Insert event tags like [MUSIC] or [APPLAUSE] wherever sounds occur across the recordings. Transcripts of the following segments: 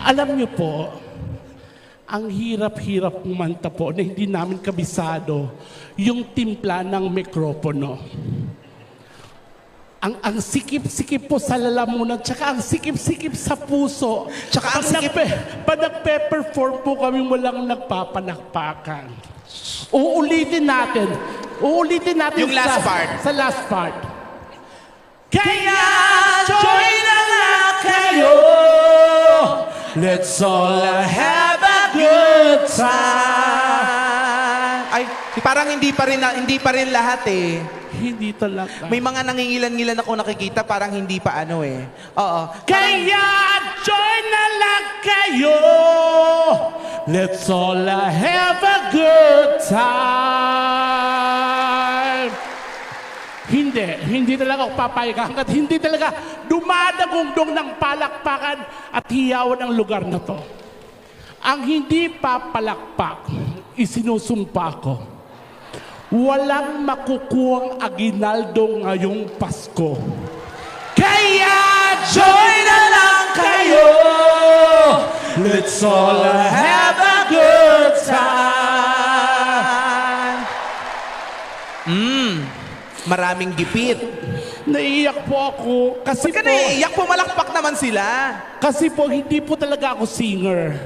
Alam niyo po, ang hirap-hirap kumanta po na hindi namin kabisado yung timpla ng mikropono. Ang, ang sikip-sikip po sa lalamunan, tsaka ang sikip-sikip sa puso. Tsaka ang sikip- Pag nagpe-perform po kami, walang nagpapanakpakan. Uulitin natin. Uulitin natin Yung last sa, part. Sa last part. Kaya join na lang kayo. Let's all have a good time. Ay, parang hindi pa rin, na- hindi pa rin lahat eh. Hindi talaga. May mga nangingilan-ngilan ako nakikita, parang hindi pa ano eh. Oo. Kaya join na lang kayo. Let's all have a good time. Hindi, hindi talaga ako papayag hanggat hindi talaga dumadagungdong ng palakpakan at hiyawan ang lugar na to. Ang hindi papalakpak, isinusumpa ko. Walang makukuhang aginaldo ngayong Pasko. Kaya join na lang kayo. Let's all have a good time. Maraming gipit. Naiiyak po ako kasi Ba't ka po, naiiyak? Pumalakpak naman sila. kasi po hindi po talaga ako singer.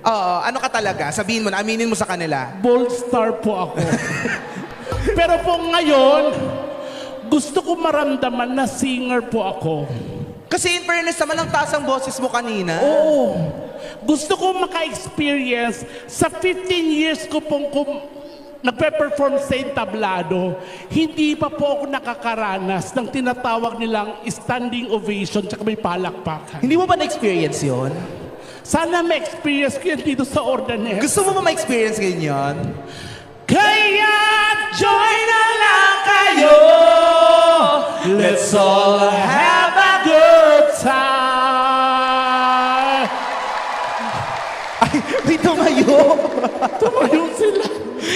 Oo, ano ka talaga? Sabihin mo na, aminin mo sa kanila. Bold star po ako. [LAUGHS] Pero po ngayon, gusto ko maramdaman na singer po ako. Kasi in fairness naman, ang taas ang boses mo kanina. Oo. Gusto ko maka-experience sa 15 years ko pong kum- nagpe-perform sa entablado, hindi pa po ako nakakaranas ng tinatawag nilang standing ovation tsaka may palakpakan. Hindi mo ba na-experience yon? Sana ma-experience ko yan dito sa Ordanes. Gusto mo ba ma-experience ganyan? Kaya join na lang kayo. Let's all have a good time. Ay, may tumayo. Tumayo sila.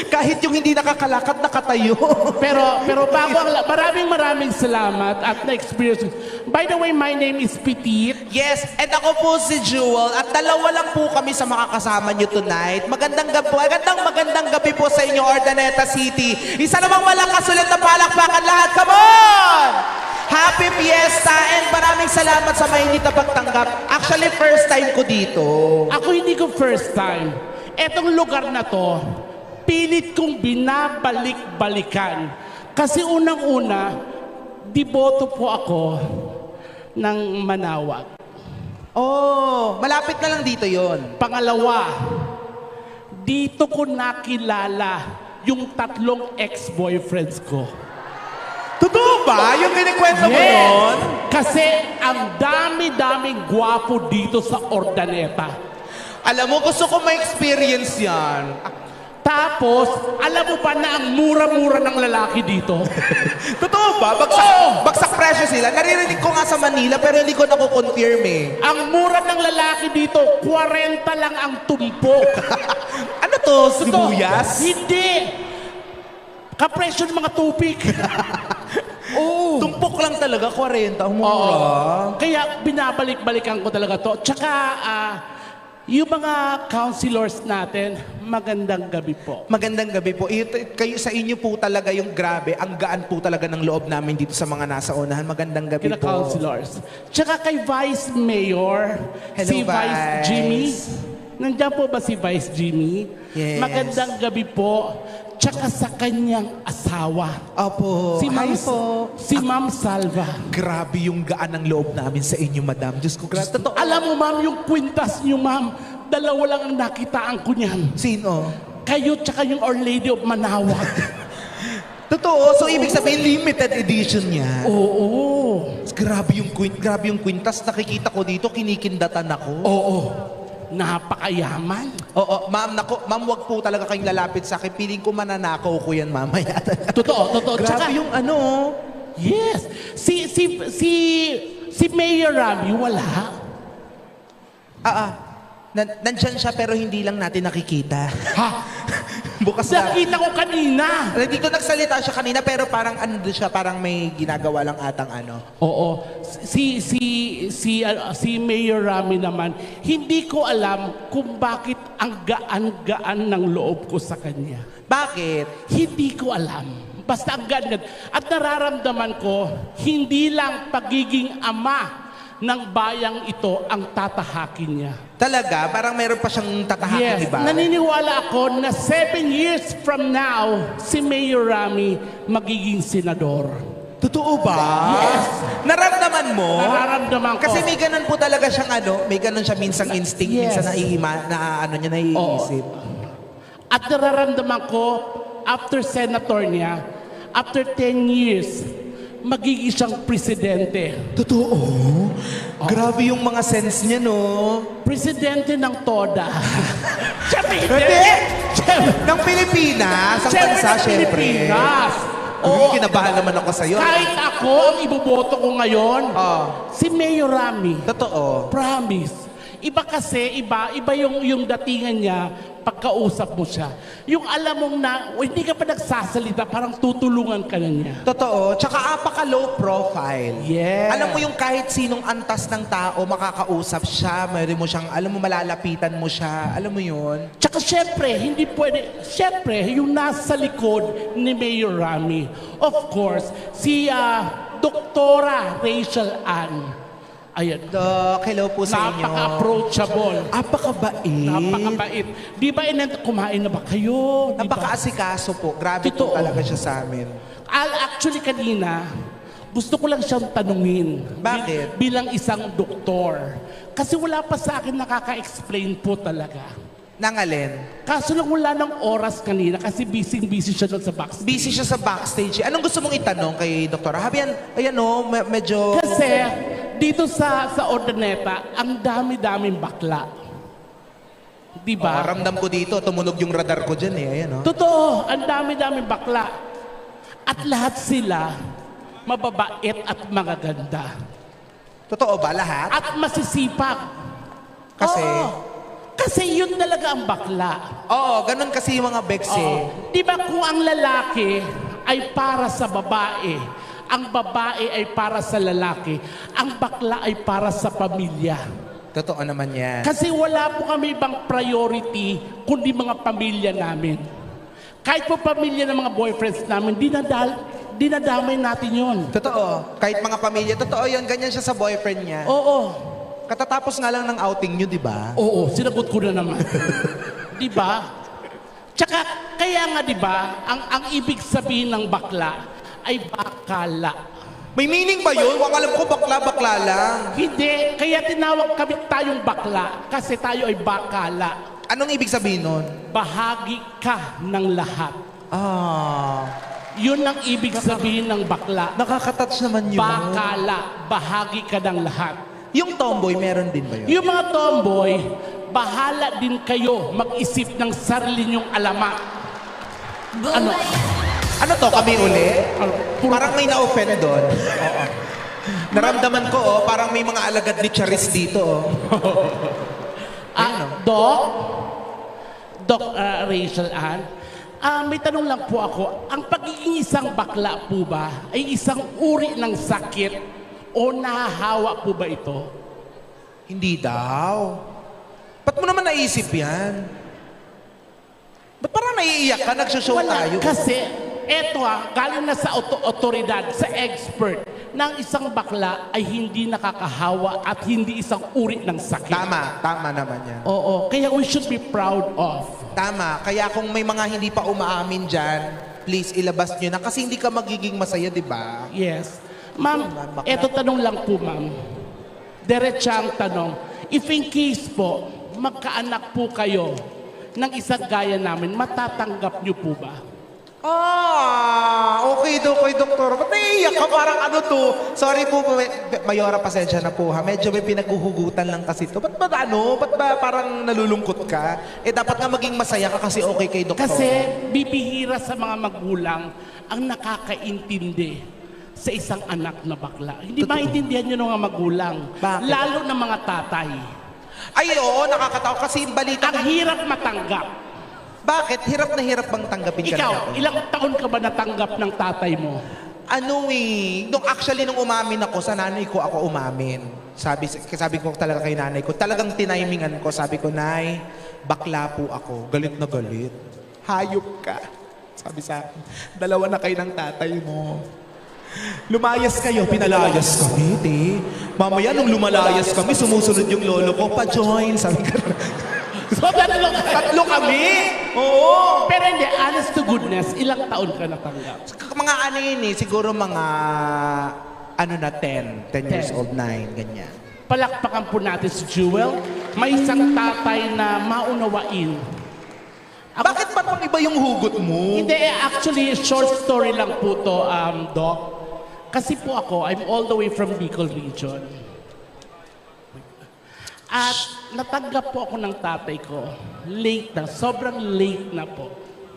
Kahit yung hindi nakakalakad, nakatayo. Pero pero bago ang la- maraming maraming salamat at na-experience. By the way, my name is Petit. Yes, and ako po si Jewel at dalawa lang po kami sa makakasama nyo tonight. Magandang gabi po, magandang magandang gabi po sa inyo, Ordaneta City. Isa namang malakas ulit na palakpakan lahat. Come on! Happy Fiesta and maraming salamat sa mainit na pagtanggap. Actually, first time ko dito. Ako hindi ko first time. Etong lugar na to, pilit kong binabalik-balikan. Kasi unang-una, diboto po ako ng manawag. Oh, malapit na lang dito yon. Pangalawa, dito ko nakilala yung tatlong ex-boyfriends ko. Totoo ba? Yung kinikwento mo yun? Kasi ang dami-daming gwapo dito sa Ordaneta. Alam mo, gusto ko ma-experience yan. Tapos, alam mo pa na ang mura-mura ng lalaki dito? [LAUGHS] Totoo ba? Bagsak, Oo. bagsak presyo sila. Naririnig ko nga sa Manila pero hindi ko nakukonfirm eh. ang mura ng lalaki dito, 40 lang ang tumpok. [LAUGHS] Ano to? Totoo. Sibuyas? Hindi. Kapresyo ng mga tupik. [LAUGHS] Oo. Tumpok lang talaga, 40. Ang Oo. mura. Kaya binabalik-balikan ko talaga to. Tsaka, ah, yung mga counselors natin, magandang gabi po. Magandang gabi po. Ito, kayo, sa inyo po talaga yung grabe. Ang gaan po talaga ng loob namin dito sa mga nasa unahan. Magandang gabi Kina po. counselors. Tsaka kay Vice Mayor, Hello, si Vice Vice. Jimmy. Nandiyan po ba si Vice Jimmy? Yes. Magandang gabi po. Tsaka sa kanyang asawa. Opo. Si Ma'am, Hi po. si Ma'am Salva. Grabe yung gaan ng loob namin sa inyo, madam. Diyos ko, grabe. Totoo. Alam mo, ma'am, yung kwintas niyo, ma'am, dalawa lang ang nakitaan ko niyan. Sino? Kayo tsaka yung Our Lady of Manawag. [LAUGHS] Totoo. So, ibig sabihin, limited edition niya. Oo. Grabe yung, quin- grabe yung kwintas. Nakikita ko dito, kinikindatan ako. Oo. Napakayaman. Oo, ma'am, nako, ma'am, wag po talaga kayong lalapit sa akin. Piling ko mananakaw ko yan mamaya. [LAUGHS] Totoo, totoo. Tsaka, Grabe yung ano. yes. Si, si, si, si Mayor Rami, wala. Ah, ah. Nan- nandyan siya pero hindi lang natin nakikita. Ha? [LAUGHS] Bukas na. Nakita ko kanina. Dito nagsalita siya kanina pero parang ano doon siya, parang may ginagawa lang atang ano. Oo. Si si si uh, si Mayor Rami naman, hindi ko alam kung bakit ang gaan-gaan ng loob ko sa kanya. Bakit? Hindi ko alam. Basta ang gaan At nararamdaman ko, hindi lang pagiging ama ng bayang ito ang tatahakin niya. Talaga? Parang meron pa siyang tatahakin, Yes, di ba? naniniwala ako na seven years from now, si Mayor Rami magiging senador. Totoo ba? Yes. Naramdaman mo? Nararamdaman ko. Kasi may ganun po talaga siyang ano, may ganun siya minsang instinct, Yes. minsan naiima, na ano niya naiisip. At nararamdaman ko, after senator niya, after 10 years, magiging siyang presidente. Totoo? Grabe yung mga sense niya, no? Presidente ng TODA. [LAUGHS] Siyempre, Hindi! Siyempre, Ng Pilipinas, ang siyempre bansa, ng syempre. Pilipinas. Oo, Oo, kinabahan naman ako sa'yo. kahit ako ang iboboto ko ngayon, Oh, si Mayor Rami. totoo. Promise. Iba kasi, iba, iba yung, yung datingan niya pagkausap mo siya. Yung alam mong na, o, hindi ka pa nagsasalita, parang tutulungan ka na niya. Totoo. Tsaka apaka low profile. Yes. Alam mo yung kahit sinong antas ng tao, makakausap siya, mayroon mo siyang, alam mo, malalapitan mo siya. Alam mo yun? Tsaka syempre, hindi pwede, syempre, yung nasa likod ni Mayor Rami, of course, si ah, Doktora Rachel Ann. Ayan, Dok, hello po sa inyo. napaka-approachable. Apakabait. Napakabait. Di ba inent kumain na ba kayo? Di ba? Napaka-asikaso po. Grabe Totoo. po talaga siya sa amin. Al actually kanina, gusto ko lang siyang tanungin. Bakit? Bil- bilang isang doktor. Kasi wala pa sa akin nakaka-explain po talaga. Nangalin. Kaso lang wala ng oras kanina kasi busy-busy siya doon sa backstage. Busy siya sa backstage. Anong gusto mong itanong kay Dr. Habian? Ayan o, me- medyo... Kasi dito sa sa Ordaneta, ang dami-daming bakla. Di Oh, ba? ramdam ko dito, tumunog yung radar ko dyan eh. Ayan o. Totoo, ang dami-daming bakla. At lahat sila mababait at magaganda. Totoo ba lahat? At masisipag. Kasi? Oo. Kasi yun talaga ang bakla. Oo, ganun kasi yung mga bex eh. Oo. Di ba kung ang lalaki ay para sa babae, ang babae ay para sa lalaki, ang bakla ay para sa pamilya. Totoo naman yan. Kasi wala po kami ibang priority kundi mga pamilya namin. Kahit po pamilya ng mga boyfriends namin, dinadal, dinadamay natin yon. Totoo. Kahit mga pamilya, totoo yun. Ganyan siya sa boyfriend niya. Oo. Katatapos nga lang ng outing nyo, di ba? Oo, sinagot ko na naman. [LAUGHS] di ba? Tsaka, kaya nga di ba, ang, ang ibig sabihin ng bakla ay bakala. May meaning ba yun? Wang alam ko, bakla-bakla lang. Hindi, kaya tinawag kami tayong bakla kasi tayo ay bakala. Anong ibig sabihin nun? Bahagi ka ng lahat. Ah, Yun ang ibig sabihin ng bakla. nakaka-touch naman yun. Bakala, bahagi ka ng lahat. Yung tomboy, meron din ba yun? Yung mga tomboy, bahala din kayo mag-isip ng sarili niyong alamat. Ano? Ano to, kami uli? Puro- Parang may na-offend doon. Oo. Naramdaman ko, oh, parang may mga alagad ni Charis dito. Oh. Ah, Doc? Doc ah, Rachel Ann? Ah, may tanong lang po ako. Ang pagiging isang bakla po ba ay isang uri ng sakit o nahahawa po ba ito? Hindi daw. Ba't mo naman naisip yan? Ba't parang naiiyak ka? Nagsushow tayo. Kasi, eto ah, galing na sa auto- otoridad, sa expert, ng isang bakla ay hindi nakakahawa at hindi isang uri ng sakit. Tama, tama naman yan. Oo, kaya we should be proud of. Tama. Kaya kung may mga hindi pa umaamin dyan, please ilabas nyo na kasi hindi ka magiging masaya, di ba? Yes. Ma'am, eto tanong lang po, ma'am. Diretsang tanong. If in case po, magkaanak po kayo ng isang gaya namin, matatanggap niyo po ba? Ah, okay do kay doktor. Ba't naiiyak ka? Parang ano to? Sorry po, Mayora, pasensya na po ha. Medyo may pinaghuhugutan lang kasi to. Ba't ba ano? Ba't ba parang nalulungkot ka? Eh, dapat nga maging masaya ka kasi okay kay doktor. Kasi bibihira sa mga magulang ang nakakaintindi sa isang anak na bakla. Hindi Totoo. maintindihan nyo ng mga magulang. Bakit? Lalo ng mga tatay. Ay, oo, nakakatawa. Kasi yung balita, Ang hirap matanggap. Bakit? Hirap na hirap bang tanggapin ka Ikaw, natin? ilang taon ka ba natanggap ng tatay mo? Ano eh, nung actually nung umamin ako, sa nanay ko ako umamin. Sabi, sabi ko talaga kay nanay ko, talagang tinimingan ko. Sabi ko, Nay, bakla po ako. Galit na galit. Hayop ka. Sabi sa akin, dalawa na kayo ng tatay mo. Lumayas kayo, pinalayas kami, te. Mamaya nung lumalayas kami, sumusunod yung lolo ko, pa-join. Sabi ko, So, tatlo ka. tatlo kami? Oo. Pero hindi, honest to goodness, ilang taon ka natanggap? Mga ano yun eh, siguro mga, ano na, 10. 10 years 10. old, 9, ganyan. Palakpakan po natin si Jewel. May isang tatay na maunawain. Ako- Bakit parang iba yung hugot mo? Hindi, eh, actually, short story lang po to, um, Doc. Kasi po ako, I'm all the way from Bicol region. At natanggap po ako ng tatay ko. Late na, sobrang late na po.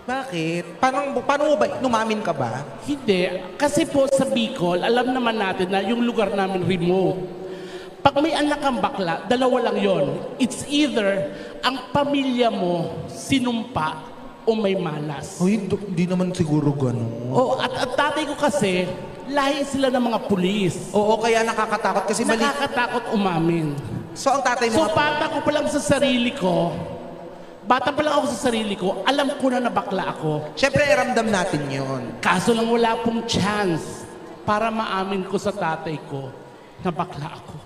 Bakit? Paano, paano mo ba? Numamin ka ba? Hindi. Kasi po sa Bicol, alam naman natin na yung lugar namin remote. Pag may anak kang bakla, dalawa lang yon. It's either ang pamilya mo sinumpa o may malas. Uy, hindi naman siguro gano'n. Oh, at ang tatay ko kasi, lahi sila ng mga pulis. Oo, kaya nakakatakot kasi mali. Nakakatakot umamin. So, ang tatay So mo, bata ko pa lang sa sarili ko, bata pa lang ako sa sarili ko, alam ko na nabakla ako. syempre, iramdam natin yon. Kaso lang wala pong chance para maamin ko sa tatay ko na bakla ako.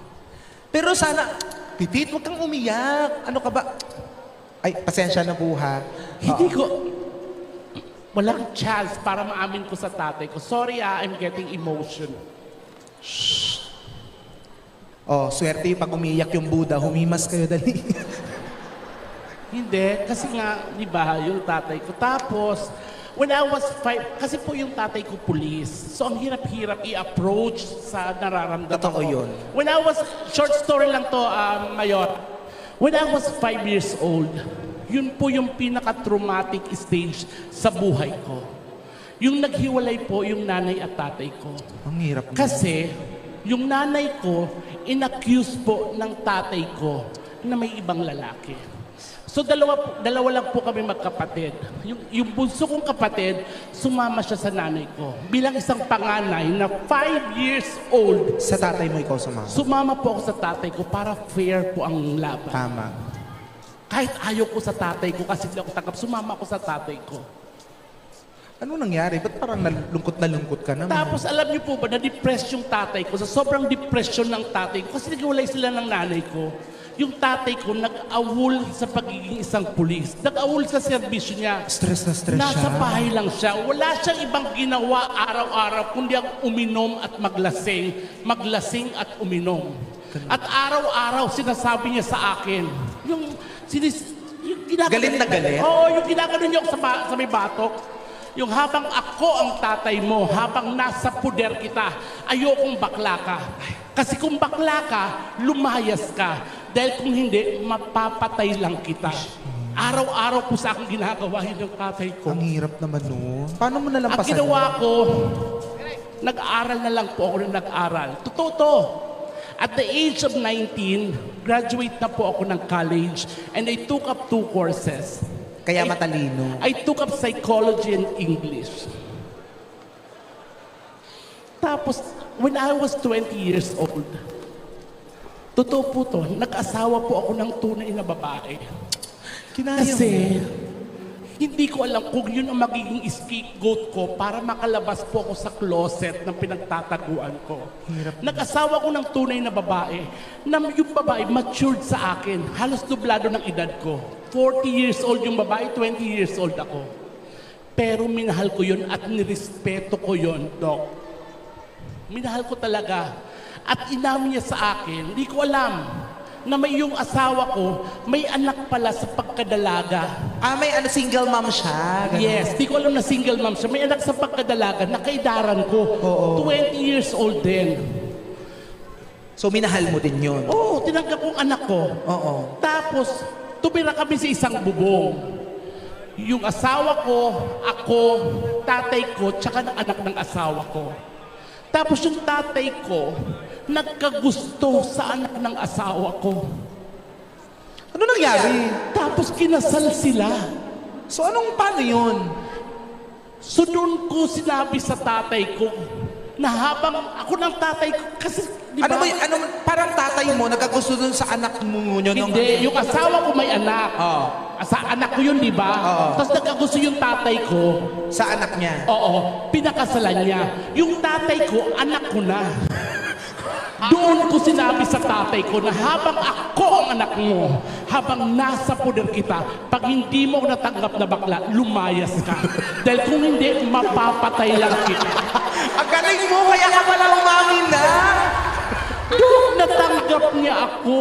Pero sana, Pitit, huwag kang umiyak. Ano ka ba? Ay, pasensya na po ha. Hindi ko, walang chance para maamin ko sa tatay ko. Sorry ah, I'm getting emotion. Oh, swerte yung pag umiyak yung Buddha. Humimas kayo dali. [LAUGHS] Hindi, kasi nga, di ba, yung tatay ko. Tapos, when I was five, kasi po yung tatay ko police. So, ang hirap-hirap i-approach sa nararamdaman Totoo ko. yun. When I was, short story lang to, um, Mayor. When I was five years old, yun po yung pinaka-traumatic stage sa buhay ko. Yung naghiwalay po yung nanay at tatay ko. ang hirap. Kasi, yung nanay ko, inaccuse po ng tatay ko na may ibang lalaki. So dalawa, dalawa lang po kami magkapatid. Yung, yung bunso kong kapatid, sumama siya sa nanay ko. Bilang isang panganay na five years old, Sa tatay mo ikaw sumama. sumama po ako sa tatay ko para fair po ang laban. Tama. Kahit ayaw ko sa tatay ko kasi hindi ako tanggap, sumama ako sa tatay ko. Ano nangyari? Ba't parang nalungkot na lungkot ka naman? Tapos alam niyo po ba, na-depress yung tatay ko. Sa sobrang depression ng tatay ko, kasi naghiwalay sila ng nanay ko. Yung tatay ko nag-awol sa pagiging isang pulis. Nag-awol sa serbisyo niya. Stress na stress Nasa siya. bahay lang siya. Wala siyang ibang ginawa araw-araw kundi ang uminom at maglasing. Maglasing at uminom. At araw-araw sinasabi niya sa akin, yung, sinis, yung Galit na galit? Oo, yung ginaganon niya ako sa, ba- sa may batok. Yung habang ako ang tatay mo, habang nasa puder kita, ayokong bakla ka. Kasi kung bakla ka, lumayas ka. Dahil kung hindi, mapapatay lang kita. Araw-araw po sa akin ginagawa yun ng tatay ko. Ang hirap naman no. Paano mo Ang nalampasan? ginawa ko, nag-aral na lang po ako na nag-aral. Totoo to. At the age of 19, graduate na po ako ng college and I took up two courses. Kaya I- matalino. I took up psychology and English. Tapos, when I was 20 years old, totoo po to, nag-asawa po ako ng tunay na babae. Kinaya Kasi, hindi ko alam kung yun ang magiging scapegoat ko para makalabas po ako sa closet ng pinagtataguan ko. Nag-asawa ko ng tunay na babae, na yung babae matured sa akin, halos dublado ng edad ko. 40 years old yung babae, 20 years old ako. Pero minahal ko yun at nirespeto ko yun, Doc. Minahal ko talaga. At inamin niya sa akin, hindi ko alam na may yung asawa ko, may anak pala sa pagkadalaga. Ah, may ano, single mom siya. Ganun. Yes, di ko alam na single mom siya. May anak sa pagkadalaga na kaidaran ko. Oo. 20 years old din. So, minahal mo din yun. Oo, tinanggap kong anak ko. Oo. Tapos, tumira kami sa isang bubong. Yung asawa ko, ako, tatay ko, tsaka ng anak ng asawa ko. Tapos yung tatay ko, nagkagusto sa anak ng asawa ko. Ano nangyari? Tapos kinasal sila. So anong paano yun? So doon ko sinabi sa tatay ko na habang ako ng tatay ko, kasi di ba? Ano ba y- ano, parang tatay mo nagkagusto dun sa anak mo yun? nung- Hindi, yung asawa ko may anak. Oo. Sa anak ko yun, di ba? Oo. Tapos nagkagusto yung tatay ko. Sa anak niya. Oo, pinakasalan niya. Yung tatay ko, anak ko na. Doon ko sinabi sa tatay ko na habang ako ang anak mo, habang nasa poder kita, pag hindi mo natanggap na bakla, lumayas ka. [LAUGHS] Dahil kung hindi, mapapatay lang kita. [LAUGHS] Ang galing mo, kaya ka pala umamin na. Doon natanggap niya ako.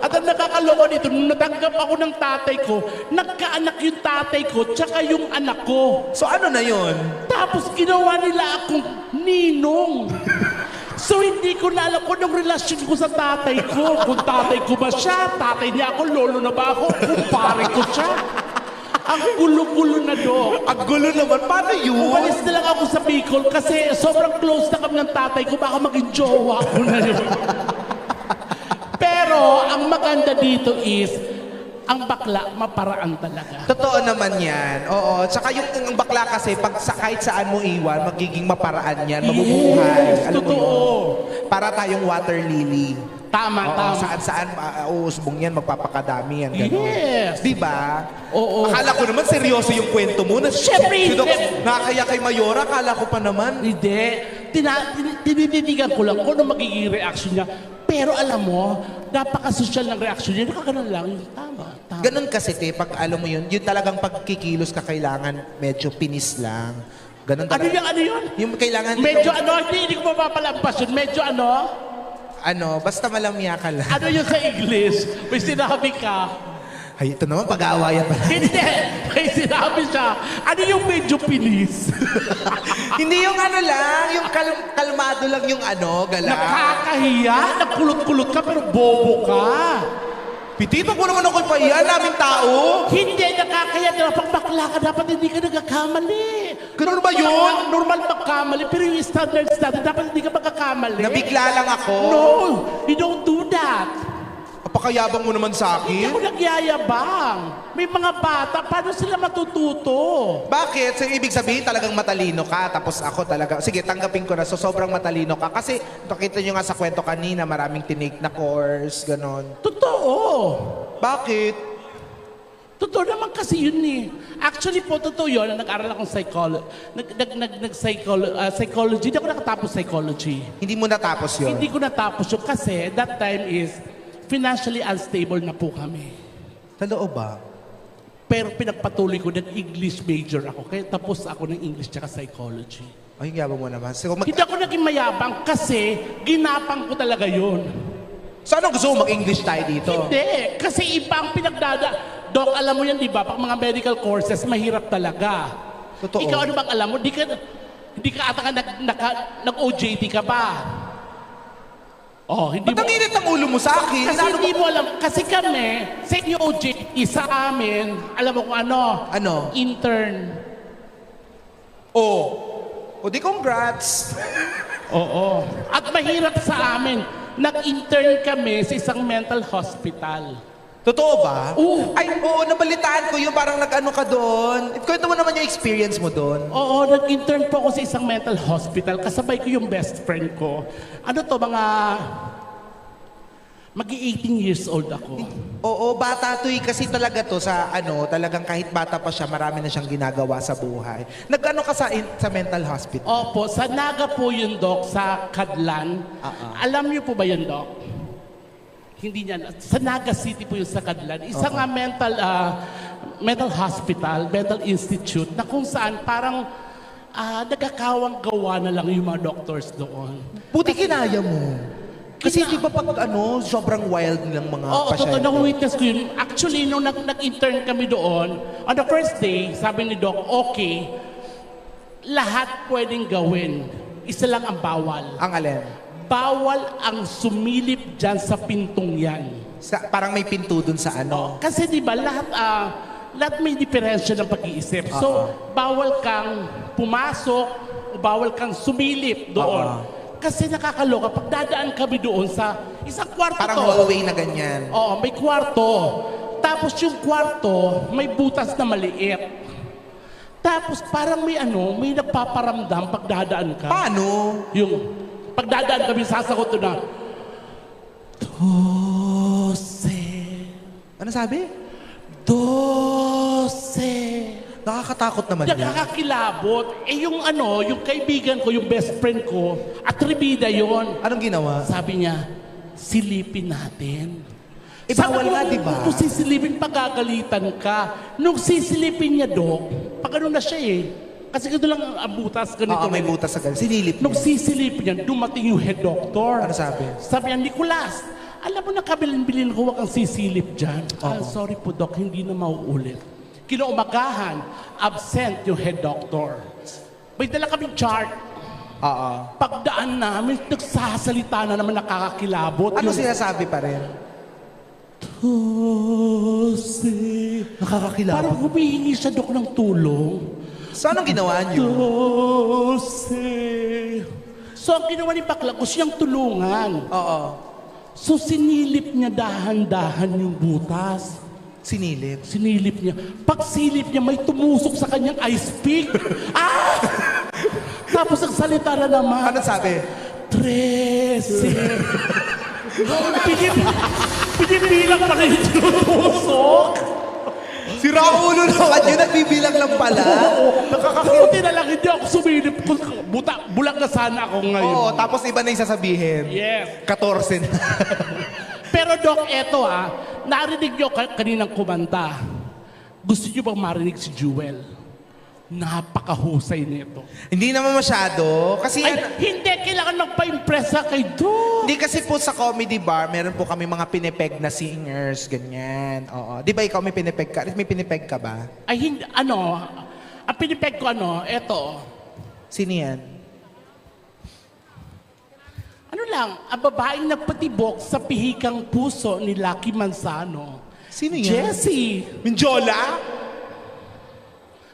At ang nakakaloka dito, nung natanggap ako ng tatay ko, nagkaanak yung tatay ko, tsaka yung anak ko. So ano na yun? Tapos ginawa nila akong ninong. [LAUGHS] So hindi ko na alam kung anong relasyon ko sa tatay ko. Kung tatay ko ba siya, tatay niya ako, lolo na ba ako, kumpare ko siya. Ang gulo-gulo na do. Ang gulo naman, paano yun? Umalis na lang ako sa Bicol kasi sobrang close na kami ng tatay ko, baka maging jowa ko na yun. [LAUGHS] Pero ang maganda dito is, ang bakla, maparaan talaga. Totoo naman yan. Oo. Tsaka yung ang bakla kasi, pag sa kahit saan mo iwan, magiging maparaan yan, mabubuhay. Yes, Alam mo totoo. Para tayong water lily. Tama, Oo, tama. saan saan uh, uusbong yan, magpapakadami yan. Ganun. Yes. Di ba? Oo. Akala ko naman seryoso yung kwento mo. Na, Siyempre, Si Doc, hindi. nakakaya kay Mayora, akala ko pa naman. Hindi. Tina, tin- tinititigan ko lang kung ano magiging reaction niya. Pero alam mo, napaka-social ng reaction niya. Nakaganon lang. Tama, tama. Ganun kasi, te, pag alam mo yun, yun talagang pagkikilos ka kailangan medyo pinis lang. Ganun Ano talaga. yung ano yun? Yung kailangan Medyo ano, hindi, hindi ko mapapalampas yun. Medyo ano? ano, basta malamya ka lang. Ano yun sa English? May sinabi ka. Ay, ito naman, pag-aawayan pa. [LAUGHS] Hindi, may sinabi siya. Ano yung medyo pinis? [LAUGHS] Hindi yung ano lang, yung kal- kalmado lang yung ano, gala. Nakakahiya, nakulot-kulot ka pero bobo ka. Piti, wag mo naman ako ipahiya, naming tao. Hindi nakakahiya. Dapat bakla ka, dapat hindi ka nagkakamali. Ganun ba yun? Normal magkamali, pero yung standards natin, dapat hindi ka magkakamali. Nabigla lang ako. No, you don't do that. Apakayabang mo naman sa Hindi akin. ako nagyayabang. May mga bata, paano sila matututo? Bakit? So, ibig sabihin talagang matalino ka, tapos ako talaga, sige, tanggapin ko na, so sobrang matalino ka. Kasi, nakita nyo nga sa kwento kanina, maraming tinake na course, ganon. Totoo. Bakit? Totoo naman kasi yun eh. Actually po, totoo yun. Nag-aral akong psychology. Nag, nag, nag, nag psycholo- ah, psychology. Hindi ako nakatapos psychology. Hindi mo natapos yun? Hindi ko natapos yun kasi that time is financially unstable na po kami. Totoo ba? Pero pinagpatuloy ko ng English major ako. Kaya tapos ako ng English tsaka psychology. Ay, yabang mo naman. So, mag- Hindi ako naging mayabang kasi ginapang ko talaga yun. so anong gusto mo mag-English tayo dito? Hindi. Kasi iba ang pinagdada. Dok, alam mo yan, di ba? Pag mga medical courses, mahirap talaga. Totoo. Ikaw ano bang alam mo? Di ka, hindi ka ata ka nag, naka- nag-OJT ka ba? Oh, hindi Ba't ang mo. init ang ulo mo sa akin? Kasi hindi mo alam. Kasi kami, sa inyo OJT, sa amin, alam mo kung ano? Ano? Intern. Oh. O di congrats. [LAUGHS] Oo. At mahirap sa amin. Nag-intern kami sa isang mental hospital. Totoo ba? Oo. Ay, oo, nabalitaan ko yun. Parang nag-ano ka doon. Kwento mo naman yung experience mo doon. Oo, nag-intern po ako sa isang mental hospital. Kasabay ko yung best friend ko. Ano to, mga... Magi-18 years old ako. Oo, bata to eh. Kasi talaga to sa ano, talagang kahit bata pa siya, marami na siyang ginagawa sa buhay. Nag-ano ka sa, in- sa mental hospital? Opo, sa Naga po yun, Doc, sa Kadlan. Ah, Alam niyo po ba yun, Doc? Hindi niya. Sa Naga City po yun sa Kadlan. Isang nga mental, ah, mental hospital, mental institute, na kung saan parang ah, nagkakawang gawa na lang yung mga doctors doon. Buti kinaya mo. Kasi di ba pag ano, sobrang wild ng mga Oo, totoo. pasyente. Na-witness ko yun. Actually, nung nag- nag-intern kami doon, on the first day, sabi ni Doc, okay, lahat pwedeng gawin. Isa lang ang bawal. Ang alin? Bawal ang sumilip dyan sa pintong yan. Sa, parang may pinto dun sa ano. Kasi di ba, lahat, ah, lahat may diferensya ng pag-iisip. So, bawal kang pumasok o bawal kang sumilip doon. Oo. Kasi nakakaloka, pag dadaan kami doon sa isang kwarto Parang to. hallway na ganyan. Oo, may kwarto. Tapos yung kwarto, may butas na maliit. Tapos parang may ano, may nagpaparamdam pag dadaan ka. Paano? Yung pagdadaan kami, sasagot to na, Dose, Ano sabi? Dose. Nakakatakot naman yan. Nakakakilabot. Eh yung ano, yung kaibigan ko, yung best friend ko, atribida yon. Anong ginawa? Sabi niya, silipin natin. Eh, bawal nga, di ba? Kung sisilipin, pagagalitan ka. Nung sisilipin niya, Dok, pag ano na siya eh. Kasi ganito lang ang butas, ganito. Oo, may lang. butas sa ganun. Sinilip Nung niya. sisilipin niya, dumating yung head doctor. Ano sabi? Sabi niya, Nicolas, alam mo na kabilin-bilin ko wag kang sisilip dyan. Ah, sorry po, Doc, hindi na mauulit. Kinaumagahan, absent yung head doctor. May dala kaming chart. Oo. Pagdaan namin, nagsasalita na naman nakakakilabot. Ano Yung, sinasabi pa rin? Jose. Nakakakilabot. Parang humihingi siya, Dok, ng tulong. So, anong ginawa niyo? Jose. So, ang ginawa ni Bakla, gusto siyang tulungan. Oo. So, sinilip niya dahan-dahan yung butas. Sinilip. Sinilip niya. Pag silip niya, may tumusok sa kanyang ice pick. ah! Tapos ang salita na naman, Ano sabi? Pinip, pinipilang pa rin yung tinutusok. Si Raulo naman yun, nagbibilang lang pala. [LAUGHS] Buti na lang hindi ako sumilip. Buta, bulag na sana ako ngayon. Oo, tapos iba na yung sasabihin. Yes. 14 na. [LAUGHS] Pero Doc, eto ah, narinig niyo ka- kaninang kumanta. Gusto niyo bang marinig si Jewel? Napakahusay nito. Hindi naman masyado. Kasi Ay, ano- hindi, kailangan magpa-impress ka kay Doc. Hindi kasi po sa comedy bar, meron po kami mga pinipeg na singers, ganyan. Oo. Di ba ikaw may pinipeg ka? May pinipeg ka ba? Ay, hindi, ano, ang pinipeg ko ano, eto, Sino yan? ano lang, ang babaeng nagpatibok sa pihikang puso ni Lucky Manzano. Sino yan? Jessie. Minjola?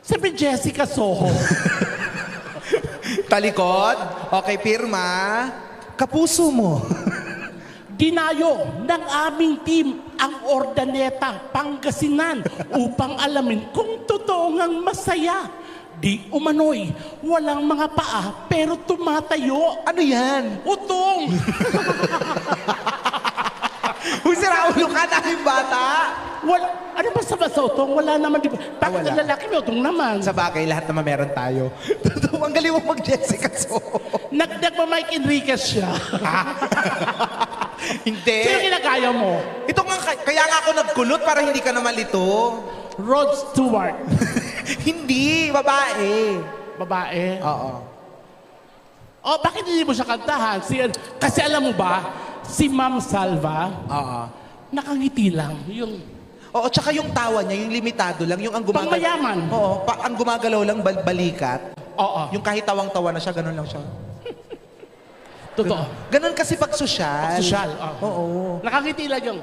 Sabi Jessica Soho. [LAUGHS] Talikod? Okay, pirma. Kapuso mo. [LAUGHS] Dinayo ng aming team ang Ordaneta, Pangasinan upang alamin kung totoo ngang masaya. Di umano'y walang mga paa pero tumatayo. ano yan? Utong! [LAUGHS] Uy, si Raulo ka, daming bata. Wala, ano ba sa basa utong? Wala naman. Di ba? Bakit wala. lalaki may utong naman? Sa bagay, lahat naman meron tayo. [LAUGHS] Totoo, ang galing mo mag-Jessica so. Nagdag pa Mike Enriquez siya. [LAUGHS] Hindi. Sino ginagaya mo? Ito nga, kaya nga ako nagkulot para hindi ka na malito. Rod Stewart. [LAUGHS] hindi, babae. Babae. Oo. Oh, bakit hindi mo siya kantahan? Si, kasi alam mo ba, si Ma'am Salva, Oo. nakangiti lang. Yung Oo, tsaka yung tawa niya, yung limitado lang, yung ang gumagalaw. Pangmayaman. Oo, pa, ang gumagalaw lang bal- balikat. Oo. Yung kahit tawang-tawa na siya, ganun lang siya. [LAUGHS] Totoo. Ganun kasi pag sosyal. Social. oo. Oo. Nakangiti lang yung...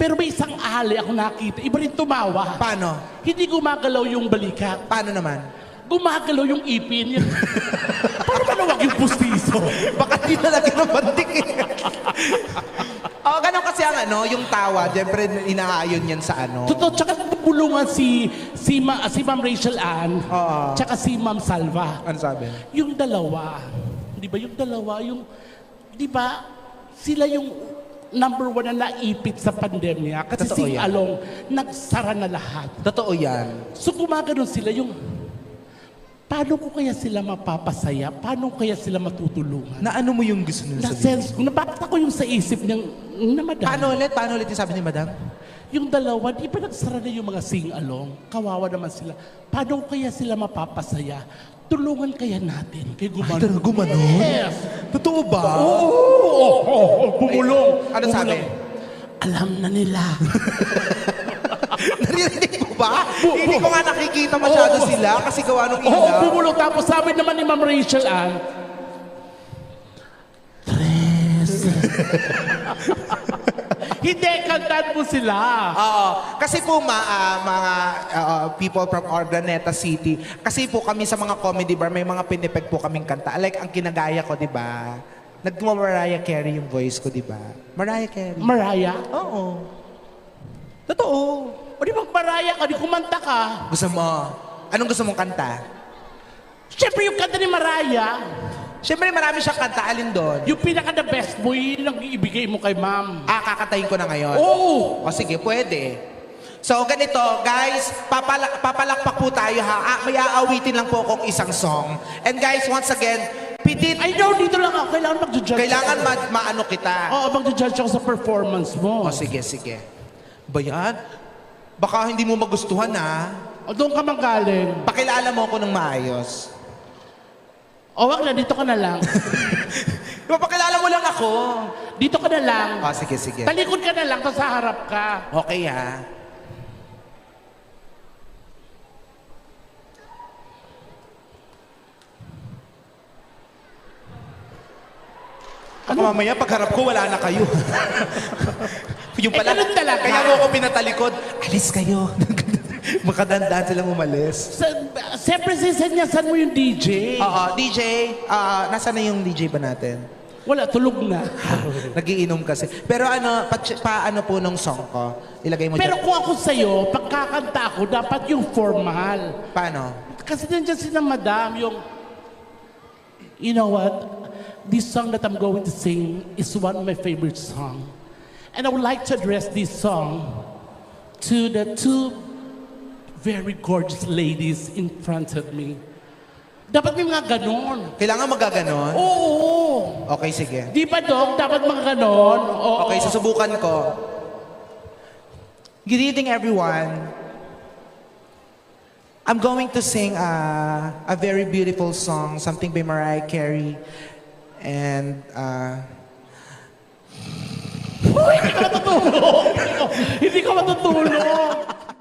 Pero may isang ali ako nakita. Iba rin tumawa. Paano? Hindi gumagalaw yung balikat. Paano naman? Gumagalaw yung ipin. Yung... [LAUGHS] Para maluwag yung pustiso. Baka di na lagi ng bantik eh. [LAUGHS] Oo, ganun kasi ang ano, yung tawa, siyempre inaayon yan sa ano. Totoo. Tsaka bulungan si, si, Ma, si Ma'am Rachel Ann. Oo. Tsaka si Ma'am Salva. Ano sabi? Yung dalawa, di ba yung dalawa, yung, di ba, sila yung number one na naipit sa pandemya. Kasi Totoo si yan. Along, nagsara na lahat. Totoo yan. So gumagano'n sila yung, paano ko kaya sila mapapasaya? Paano kaya sila matutulungan? Na ano mo yung gusto nila Na sabihin? sense ko, ko yung sa isip niyang, na madam, Paano ulit? Paano ulit yung sabi ni madam? yung dalawa, di ba nagsara na yung mga sing-along? Kawawa naman sila. Paano kaya sila mapapasaya? Tulungan kaya natin kay Gumano. talaga gumanon? Yes! Totoo ba? Oo! Oh, oh, oh, bumulong. Ano Bumulong. sabi? Alam na nila. [LAUGHS] Naririnig ba? Bu- Hindi ko nga nakikita masyado Oo. sila kasi gawa nung Oo, ilaw. bumulong. Tapos sabi naman ni Ma'am Rachel Ann, Tres. [LAUGHS] Hindi, kantaan mo sila. Oo. Kasi po ma, ah, mga ah, people from Ordaneta City, kasi po kami sa mga comedy bar, may mga pinipeg po kaming kanta. Like ang kinagaya ko, di ba? Nagma Mariah Carey yung voice ko, di ba? Mariah Carey. Mariah, Oo. Totoo. O di magmaraya ka, di kumanta ka. Gusto mo? Anong gusto mong kanta? Siyempre yung kanta ni Maraya, Siyempre marami siyang kanta. Alin doon? yung pinaka the best mo, yun ang ibigay mo kay ma'am. Ah, kakatayin ko na ngayon. Oo! O sige, pwede. So ganito, guys, papala- papalakpak po tayo ha. Ah, may aawitin lang po akong isang song. And guys, once again, pitit, I know, dito lang ako. Kailangan mag-judge kailangan ma- maano kita. Oo, mag-judge ako sa performance mo. O sige, sige. Ba yan? Baka hindi mo magustuhan ha. O doon ka manggaling. Pakilala mo ako ng maayos. O wag na, dito ka na lang. [LAUGHS] Papakilala mo lang ako. Dito ka na lang. O sige, sige. Talikod ka na lang, tapos sa harap ka. Okay ha. Ako mamaya pagharap ko wala na kayo. [LAUGHS] yung Eh, ganun talaga. Kaya mo ako pinatalikod. Alis kayo. [LAUGHS] Makadandaan silang umalis. Sa, siyempre, sisenyasan mo yung DJ. Oo, DJ, ah, nasaan na yung DJ ba natin? Wala, tulog na. [LAUGHS] Nagiinom kasi. Pero ano, pa, paano po nung song ko? Ilagay mo Pero dyan. kung ako sa'yo, pagkakanta ako, dapat yung formal. Paano? Kasi nandiyan si na madam, yung... You know what? This song that I'm going to sing is one of my favorite song. And I would like to address this song to the two very gorgeous ladies in front of me. Dapat may mga ganon. Kailangan magaganon? Oo. Okay, sige. Di ba, Dok? Dapat mga ganon. Oo. Okay, susubukan ko. Good evening, everyone. I'm going to sing uh, a very beautiful song, something by Mariah Carey. And uh, Uy, hindi ka matutulog. [LAUGHS] hindi ka matutulog.